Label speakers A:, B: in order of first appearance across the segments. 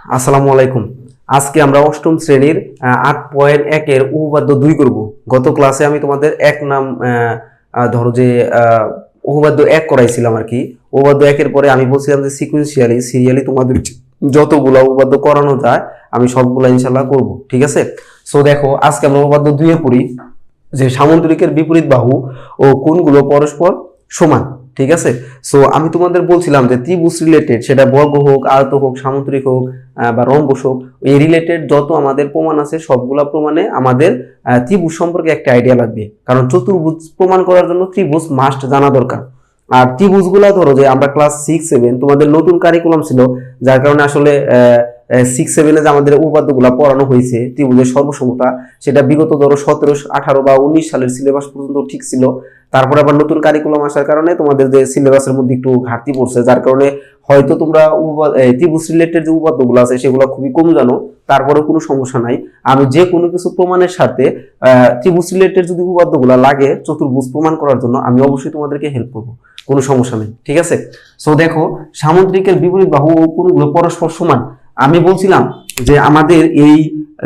A: আসসালামু আলাইকুম। আজকে আমরা অষ্টম শ্রেণির আট পয়েন্ট একের উপপাদ্য দুই করব। গত ক্লাসে আমি তোমাদের এক নাম ধরো যে আহ, উপপাদ্য এক করাইছিলাম আর কি। উপপাদ্য একের পরে আমি বলছিলাম যে সিকুয়েন্সিয়ালি সিরিয়ালি তোমাদের যতগুলো উপপাদ্য করানো যায় আমি সবগুলো ইনশাল্লাহ করব ঠিক আছে? সো দেখো আজকে আমরা উপপাদ্য দুইয়ে পড়ি যে সামুদ্রিকের বিপরীত বাহু ও কোনগুলো পরস্পর সমান। ঠিক আছে? সো আমি তোমাদের বলছিলাম যে ত্রিভুজ রিলেটেড সেটা বর্গ হোক, আয়ত হোক, সামুদ্রিক হোক বা রম্বস হোক, এই রিলেটেড যত আমাদের প্রমাণ আছে, সবগুলা প্রমাণে আমাদের ত্রিভুজ সম্পর্কে একটা আইডিয়া লাগবে। কারণ চতুর্ভুজ প্রমাণ করার জন্য ত্রিভুজ মাস্ট জানা দরকার। আর ত্রিভুজগুলা ধরো যে আমরা ক্লাস সিক্স সেভেন তোমাদের নতুন কারিকুলাম ছিল, যার কারণে আসলে সিক্স সেভেনে যে আমাদের উপাদ্যগুলা পড়ানো হয়েছে, ত্রিভুজের সর্বসমতা, সেটা বিগত ধরো সতেরো, আঠারো বা উনিশ সালের সিলেবাস পর্যন্ত ঠিক ছিল। তারপরে আবার নতুন কারিকুলাম আসার কারণে তোমাদের যে সিলেবাসের মধ্যে একটু ঘাটতি পড়ছে, যার কারণে হয়তো তোমরা ত্রিভুজ রিলেটেড যে উপাদ্যগুলো আছে, সেগুলো খুবই কম জানো তারপরে কোনো সমস্যা নাই। আমি যে কোনো কিছু প্রমাণের সাথে ত্রিভুজ রিলেটেড যদি উপাদ্যগুলো লাগে, চতুর্ভুজ প্রমাণ করার জন্য আমি অবশ্যই তোমাদেরকে হেল্প করব, কোনো সমস্যা নেই, ঠিক আছে? সো দেখো, সামুদ্রিকের বিপরীত বাহু ও কোণগুলো পরস্পর সমান। আমি বলছিলাম যে আমাদের এই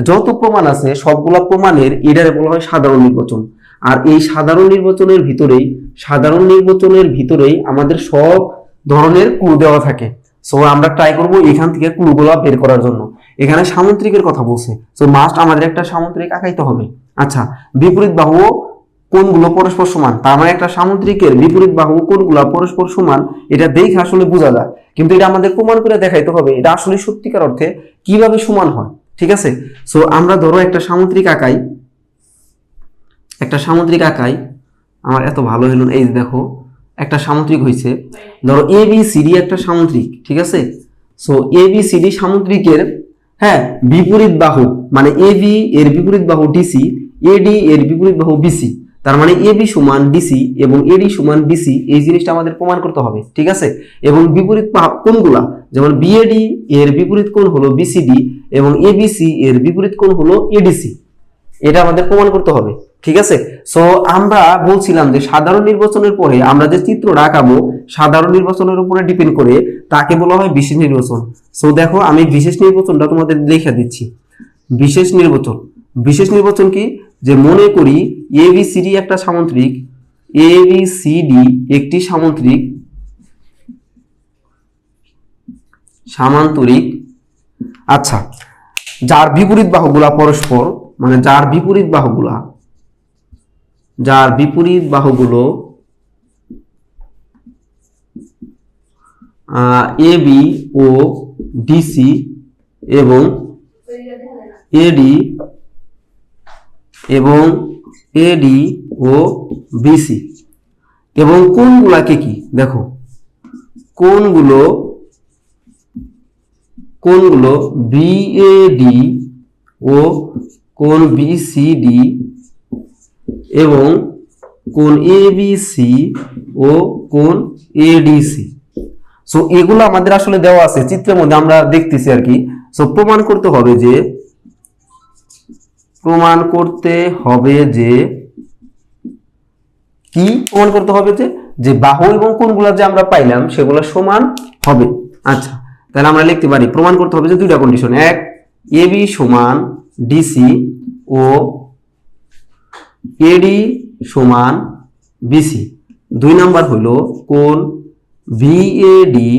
A: যত প্রমাণ আছে, সবগুলা প্রমাণের এটারে বলা হয় সাধারণ নির্বাচন। আর এই সাধারণ নির্বাচনের ভিতরেই, সাধারণ নির্বাচনের ভিতরেই আমাদের সব ধরনের ক্লু দেওয়া থাকে। সো আমরা ট্রাই করব এখান থেকে ক্লুগুলো বের করার জন্য। এখানে সামুদ্রিকের কথা বলছে। সো মাস্ট আমাদের একটা সামুদ্রিক আঁকাইতে হবে। আচ্ছা বিপরীত বাহু কোনগুলো পরস্পর সমান? তার মানে একটা সামুদ্রিকের বিপরীত বাহু কোনগুলো পরস্পর সমান? এটা দেখে আসলে বোঝা যায়। কিন্তু এটা আমাদের প্রমাণ করে দেখাইতে হবে, এটা আসলে সত্যিকার অর্থে কীভাবে সমান হয়, ঠিক আছে সো আমরা ধরো একটা সামুদ্রিক আঁকাই, একটা সামুদ্রিক আঁকাই, আমার এত ভালো হলো। এই দেখো, একটা সামুদ্রিক হয়েছে ধরো এ বি সিডি একটা সামুদ্রিক, ঠিক আছে সো এ বি সিডি সামুদ্রিকের হ্যাঁ বিপরীত বাহু মানে এ বি এর বিপরীত বাহু ডিসি এডি এর বিপরীত বাহু বিসি তার মানে এ বি সমান ডিসি এবং এডি সমান বিসি এই জিনিসটা আমাদের প্রমাণ করতে হবে, ঠিক আছে? এবং বিপরীত কোনগুলা যেমন বিএডি এর বিপরীত কোণ হলো বিসিডি এবং এবিসি এর বিপরীত কোণ হলো এডিসি এটা আমাদের প্রমাণ করতে হবে, ঠিক আছে? সো আমরা বলছিলাম যে সাধারণ নির্বাচনের পরে আমরা যে চিত্রটা আঁকাবো, সাধারণ নির্বাচনের উপরে ডিপেন্ড করে তাকে বলা হয় বিশেষ নির্বাচন। সো দেখো, আমি বিশেষ নির্বাচনটা তোমাদের দেখে দিচ্ছি। বিশেষ নির্বাচন। বিশেষ নির্বাচন কি? যে মনে করি এ বি একটা সামুদ্রিক এ বি একটি সামুদ্রিক সামান্তরিক। আচ্ছা যার বিপরীত বাহুগুলা পরস্পর মানে যার বিপরীত বাহুগুলা, যার বিপরীত বাহুগুলো এ বি ও ডিসি এবং এডি এবং এডি ও বিসি এবং কোনগুলাকে কি? দেখো, কোনগুলো কোনগুলো বিএডি ও কোন বিসিডি এবং কোন এবিসি ও কোন এডিসি সো এগুলো আমাদের আসলে দেওয়া আছে, চিত্রের মধ্যে আমরা দেখতেছি আর কি। সো প্রমাণ করতে হবে যে প্রমাণ করতে হবে যে কি? প্রমাণ করতে হবে যে যে বাহু এবং কোনগুলো যে আমরা পাইলাম সেগুলো সমান হবে। আচ্ছা তাহলে আমরা লিখতে পারি প্রমাণ করতে হবে যে দুইটা কন্ডিশন এক এবি সমান ডিসি ও এডি সমান বিসি দুই নাম্বার হলো কোন ভিএডি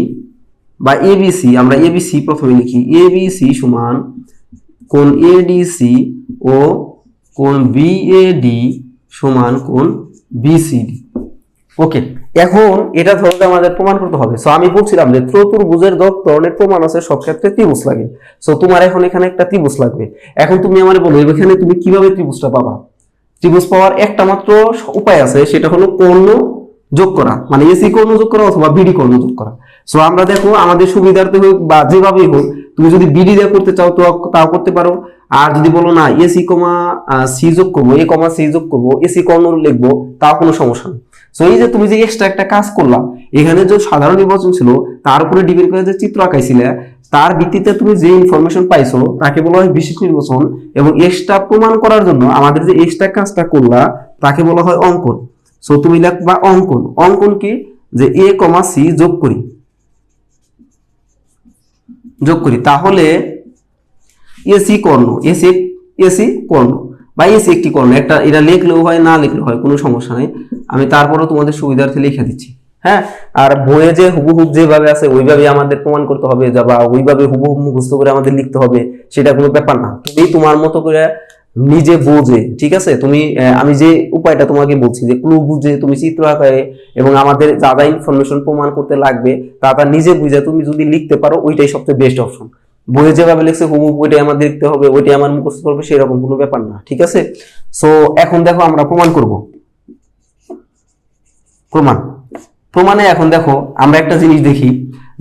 A: বা এবিসি আমরা এবিসি প্রথমে লিখি এবিসি সমান কোন এডিসি ও কোন বিএডি সমান কোন বিসিডি ওকে এখন এটা ধরতে আমাদের প্রমাণ করতে হবে। সো আমি বলছিলাম যে চতুর্ভুজের ধরনের প্রমাণ আছে, সব ক্ষেত্রে ত্রিভুজ লাগে। সো তোমার এখন এখানে একটা ত্রিভুজ লাগবে। এখন তুমি আমার বলো, এখানে তুমি কীভাবে ত্রিভুজটা পাবা? ত্রিভুজ পাওয়ার একটা মাত্র উপায় আছে, সেটা হলো কর্ণ যোগ করা মানে এসি কর্ণ যোগ করা অথবা বিডি কর্ণ যোগ করা। সো আমরা দেখো আমাদের সুবিধার্থে হোক বা যেভাবেই হোক, তুমি যদি বিডি দিয়ে করতে চাও তো তাও করতে পারো। আর যদি বলো না এসি কমা সি যোগ করব এ কমা সি যোগ করব এসি কর্ণ লিখব, তাও কোনো সমস্যা নেই। সো এই যে তুমি যে এক্সট্রা একটা কাজ করলা, এখানে যে সাধারণ নির্বাচন ছিল, তার উপরে ডিপেন্ড করে যে চিত্র আঁকাইছিলে, তার ভিত্তিতে তুমি যে ইনফরমেশন পাইছো, তাকে বলা হয় বিশেষ নির্বাচন, এবং এক্সট্রা প্রমাণ করার জন্য আমাদের যে এক্সট্রা কাজটা করলা, তাকে বলা হয় অঙ্কন। সো তুমি লিখবা অঙ্কন। অঙ্কন কি? যে এ কমা সি যোগ করি। যোগ করি। তাহলে এসি কর্ণ, এসি এসি কর্ণ বা এসি একটি কর্ণ। একটা, এটা লিখলেও হয়, না লিখলেও হয়, কোনো সমস্যা নেই। আমি তারপরও তোমাদের সুবিধার্থে লিখে দিচ্ছি। হ্যাঁ? আর বইয়ে যে হুবহুব যেভাবে আছে ওইভাবে আমাদের প্রমাণ করতে হবে, যা বা ওইভাবে হুবহুব মুখস্থ করে আমাদের লিখতে হবে, সেটা কোনো ব্যাপার না। তুমি তোমার মতো করে নিজে বোঝে, ঠিক আছে? তুমি আমি যে উপায়টা তোমাকে বলছি, যে ক্লু বুঝে তুমি চিত্র আকারে এবং আমাদের যা যা ইনফরমেশন প্রমাণ করতে লাগবে, তা তা নিজে বুঝে তুমি যদি লিখতে পারো, ওইটাই সবচেয়ে বেস্ট অপশন বইয়ে যেভাবে লিখছে হুবহু ওইটাই আমার দেখতে হবে, ওইটাই আমার মুখস্থ করবে, সেরকম কোনো ব্যাপার না, ঠিক আছে? সো এখন দেখো আমরা প্রমাণ করব। প্রমাণ। প্রমাণে এখন দেখো, আমরা একটা জিনিস দেখি,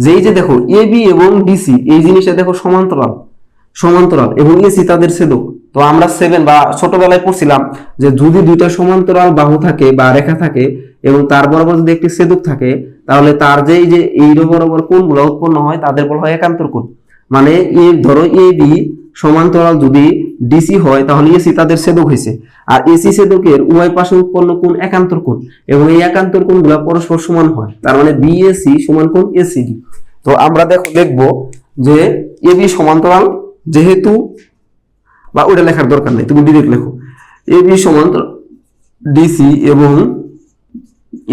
A: যে এই যে দেখো এ বি এবং ডিসি এই জিনিসটা দেখো সমান্তরাল সমান্তরাল এবং এসি তাদের ছেদক। তো আমরা সেভেন বা ছোটবেলায় পড়ছিলাম যে যদি দুইটা সমান্তরাল বাহু থাকে বা রেখা থাকে এবং তার বরাবর যদি একটি ছেদক থাকে, তাহলে তার যে এই যে এই বরাবর কোণগুলো উৎপন্ন হয়, তাদের বলা হয় একান্তর কোণ। মানে এ ধরো এ বি সমান্তরাল যদি ডিসি হয়, তাহলে এসি তাদের ছেদক হয়েছে। আর এসি ছেদকের উভয় পাশে উৎপন্ন কোণ একান্তর কোণ এবং এই একান্তর কোণগুলো পরস্পর সমান হয়। তার মানে বিএসি সমান কোণ এসিডি তো আমরা দেখো, দেখব যে এবি সমান্তরাল যেহেতু, বা ওটা লেখার দরকার নেই, তুমি ডিরেক্ট লেখো। এবি সমান্তরাল ডিসি এবং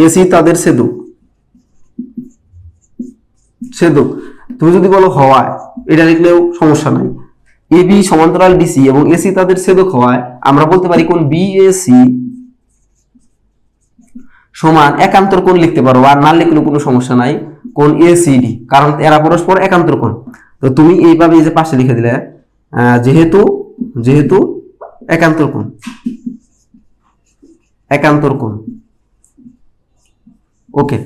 A: এসি তাদের ছেদক ছেদক তুমি যদি বলো হওয়ায়, এটা লিখলেও সমস্যা নাই। এ বি সমান্তরাল ডিসি এবং এসি তাদের ছেদক হওয়ায়, আমরা বলতে পারি কোন বি বিএসি সমান একান্তর কোণ লিখতে পারো, আর না লিখলেও কোনো সমস্যা নাই, কোন এসিডি কারণ এরা পরস্পর একান্তর কোণ। তো তুমি এইভাবে এই যে পাশে লিখে দিলে যেহেতু যেহেতু একান্তর কোণ। একান্তর কোণ। ওকে।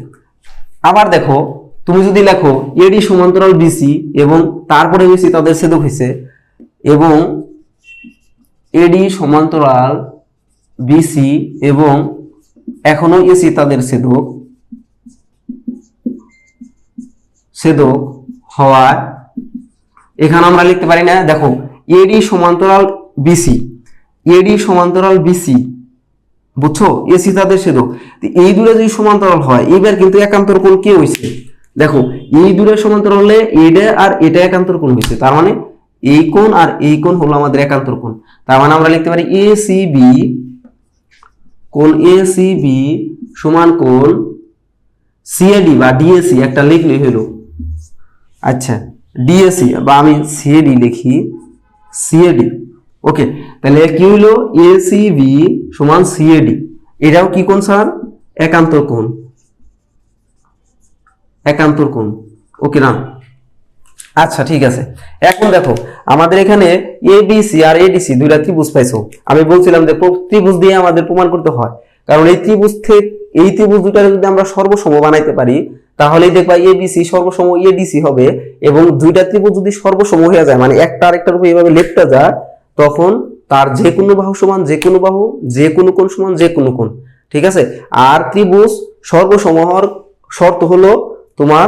A: আবার দেখো তুমি যদি লেখো এডি সমান্তরাল বিসি এবং তারপরে বিসি তাদের ছেদক হয়েছে এবং এডি সমান্তরাল বিসি এবং এখনও এসি তাদের ছেদক ছেদক হওয়ায়, এখানে আমরা লিখতে পারি না, দেখো এডি সমান্তরাল বিসি এডি সমান্তরাল বিসি বুঝছ? এসি তাদের ছেদক। তো এই দূরে যদি সমান্তরাল হয়, এইবার কিন্তু একান্তর কোণ কে হয়েছে দেখো, এই দূরে সমান্তরাল হলে এটা আর এটা একান্তর কোণ হয়েছে তার মানে এই কোণ আর এই কোণ হলো আমাদের একান্তর কোণ। তার মানে আমরা লিখতে পারি এ সি বি কোণ এ সমান কোণ সিএডি বা ডিএসি একটা লিখলেই হলো। আচ্ছা ডিএসি বা আমি সিএডি লিখি সিএডি ওকে, তাহলে কি হলো? এসিবি সমান সিএডি এটাও কি কোণ, স্যার? একান্তর কোণ। একান্তর কোণ। ওকে না? আচ্ছা ঠিক আছে। এখন দেখো, আমাদের এখানে এবিসি আর এডিসি দুইটা ত্রিভুজ পাইছো। আমি বলছিলাম যে ত্রিভুজ দিয়ে আমাদের প্রমাণ করতে হয়। কারণ এই ত্রিভুজ থেকে এই ত্রিভুজ দুটা যদি আমরা সর্বসম বানাইতে পারি, তাহলেই দেখবা এবিসি সর্বসম এডিসি হবে এবং দুইটা ত্রিভুজ যদি সর্বসম হয়ে যায় মানে একটা আরেকটার উপর এইভাবে লেপটা যায়, তখন তার যে কোনো বাহু সমান যে কোনো বাহু, যে কোনো কোণ সমান যে কোনো কোণ। ঠিক আছে? আর ত্রিভুজ সর্বসম হওয়ার শর্ত হলো তোমার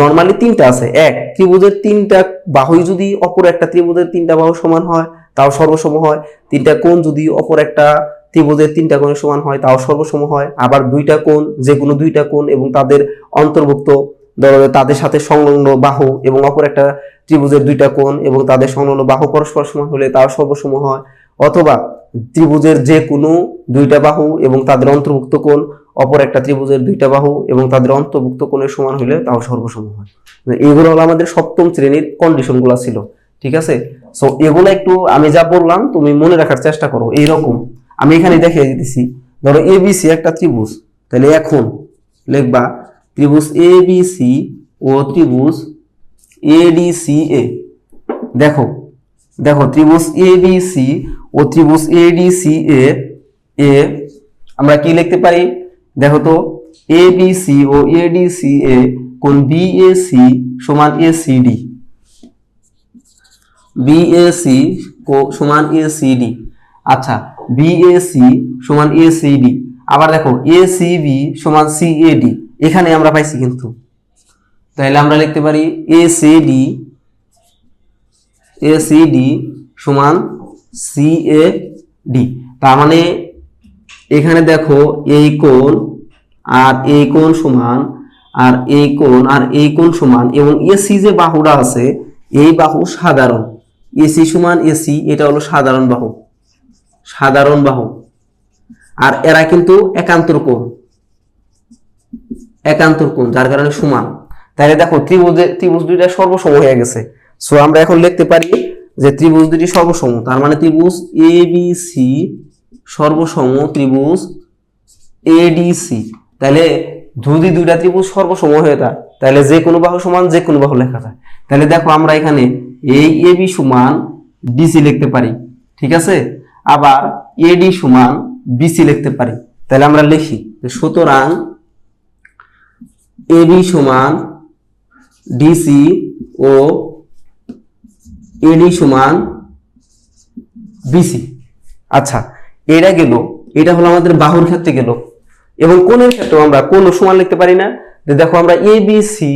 A: নর্মালি তিনটা আছে। এক, ত্রিভুজের তিনটা বাহুই যদি অপর একটা ত্রিভুজের তিনটা বাহু সমান হয়, তাও সর্বসম হয়। তিনটা কোণ যদি অপর একটা ত্রিভুজের তিনটা কোণের সমান হয়, তাও সর্বসম হয়। আবার দুইটা কোণ যে কোনো দুইটা কোণ এবং তাদের অন্তর্ভুক্ত ধরো তাদের সাথে সংলগ্ন বাহু এবং অপর একটা ত্রিভুজের দুইটা কোণ এবং তাদের সংলগ্ন বাহু পরস্পর সমান হলে তাও সর্বসম হয়। অথবা ত্রিভুজের যে কোনো দুইটা বাহু এবং তাদের অন্তর্ভুক্ত কোণ অপর একটা ত্রিভুজের দুইটা বাহু এবং তাদের অন্তর্ভুক্ত কোণের সমান হলে তাও সর্বসম হয়। এগুলো হলো আমাদের সপ্তম শ্রেণির কন্ডিশনগুলো ছিল, ঠিক আছে? সো এগুলো একটু আমি যা বললাম, তুমি মনে রাখার চেষ্টা করো, এইরকম। আমি এখানে দেখিয়ে দিতেছি, ধরো এ এবিসি একটা ত্রিভুজ, তাহলে এখন লিখবা ত্রিভুজ এবিসি ও ত্রিভুজ এডিসি এ দেখো দেখো ত্রিভুজ এবিসি ও ত্রিভুজ এডিসি এ আমরা কি লিখতে পারি? দেখো তো এবিসি ও এডিসি এ কোন বিএসি সমান এসিডি বিএসি সমান এসিডি আচ্ছা বিএসি সমান এসিডি আবার দেখো এসিবি সমান সিএডি এখানে আমরা পাইছি কিন্তু। তাহলে আমরা লিখতে পারি এসিডি এসিডি সমান সিএডি তার মানে এখানে দেখো এই কোণ আর এই কোণ সমান, আর এই কোণ, আর এই কোণ সমান, এবং এসি যে বাহুটা আছে, এই বাহু সাধারণ। এসি সমান এসি, এটা হলো সাধারণ বাহু। সাধারণ বাহু। আর এরা কিন্তু একান্তর কোণ। একান্তর কোণ, যার কারণে সমান। তাহলে দেখো, ত্রিভুজ ত্রিভুজ দুইটা সর্বসম হয়ে গেছে। সো আমরা এখন লিখতে পারি যে ত্রিভুজ দুটি সর্বসম। তার মানে ত্রিভুজ এ বি সি সর্বসম ত্রিভুজ এডিসি তাহলে যদি দুইটা ত্রিভুজ সর্বসম হয়ে যায় তাহলে যে কোনো বাহু সমান যে কোনো বাহু লেখা যায়। তাহলে দেখো আমরা এখানে এই এ বি সমান ডিসি লিখতে পারি, ঠিক আছে? আবার এ এডি সমান বিসি লিখতে পারি। তাহলে আমরা লিখি সুতরাং এবি সমান ডিসি ও এডি সমান বিসি আচ্ছা এটা গেল, এটা হলো আমাদের বাহুর ক্ষেত্রে গেল। এবং কোণের ক্ষেত্রেও আমরা কোন সমান লিখতে পারি না? যে দেখো আমরা এ বি সি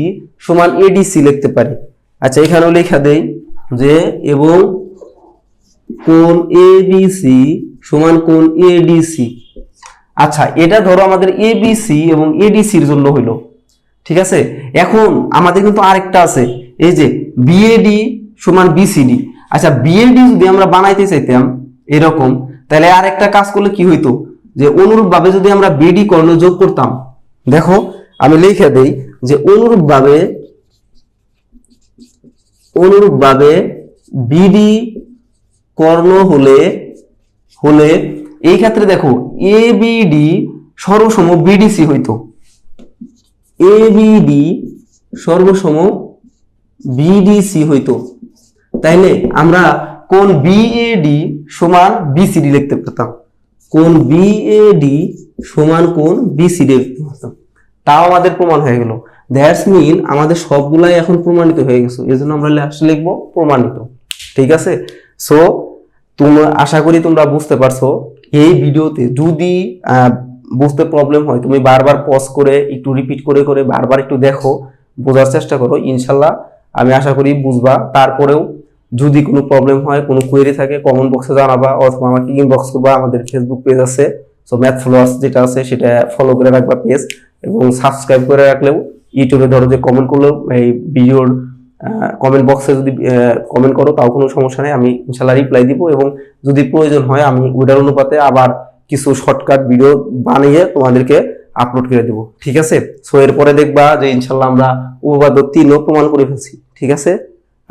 A: সমান এডিসি লিখতে পারি। আচ্ছা এখানেও লেখা দেই যে এবং কোন এ বি সি সমান কোণ এডিসি আচ্ছা এটা ধরো আমাদের এ বি সি এবং এডিসির জন্য হইল। ঠিক আছে? এখন আমাদের কিন্তু আরেকটা আছে। এই যে বিএডি সমান বিসিডি আচ্ছা বিএডি যদি আমরা বানাইতে চাইতাম এরকম, তাহলে আরেকটা কাজ করলে কি হইতো? যে অনুরূপভাবে যদি আমরা বিডি কর্ণ যোগ করতাম, দেখো, আমি লিখে দেই যে অনুরূপভাবে অনুরূপভাবে বিডি কর্ণ হলে হলে, এই ক্ষেত্রে দেখো এ বিডি সর্বসম বিডিসি হইতো। এ বিডি সর্বসম বিডিসি হইতো। তাইলে আমরা কোন বিএডি সমান বিসিডি লিখতে পারতাম। কোন বিএডি সমান কোন বিসিডি তাও আমাদের প্রমাণ হয়ে গেল। দ্যাটস মিন আমাদের সবগুলাই এখন প্রমাণিত হয়ে গেছে। এই জন্য আমরা লাস্টে লিখব প্রমাণিত। ঠিক আছে? সো তোমরা, আশা করি তোমরা বুঝতে পারছ, এই ভিডিওতে যদি বুঝতে প্রবলেম হয়, তুমি বারবার পজ করে, একটু রিপিট করে করে বারবার একটু দেখো, বোঝার চেষ্টা করো, ইনশাল্লাহ, আমি আশা করি বুঝবা। তারপরেও যদি কোনো প্রবলেম হয়, কোনো কোয়েরি থাকে কমেন্ট বক্সে জানাবা অথবা আমাকে ইনবক্স করবা, আমাদের ফেসবুক পেজ আছে। সো ম্যাথ ফলোয়ার্স যেটা আছে, সেটা ফলো করে রাখবা পেজ এবং সাবস্ক্রাইব করে রাখলেও ইউটিউবে ধরো যে কমেন্ট করলেও এই ভিডিওর কমেন্ট বক্সে যদি কমেন্ট করো, তাও কোনো সমস্যা নেই। আমি ইনশাল্লাহ রিপ্লাই দিব এবং যদি প্রয়োজন হয়, আমি ওইটার অনুপাতে আবার কিছু শর্টকাট ভিডিও বানিয়ে তোমাদেরকে আপলোড করে দেবো। ঠিক আছে? সো এরপরে দেখবা যে ইনশাল্লাহ আমরা উপবাদ্য তিনও প্রমাণ করে ফেলছি। ঠিক আছে?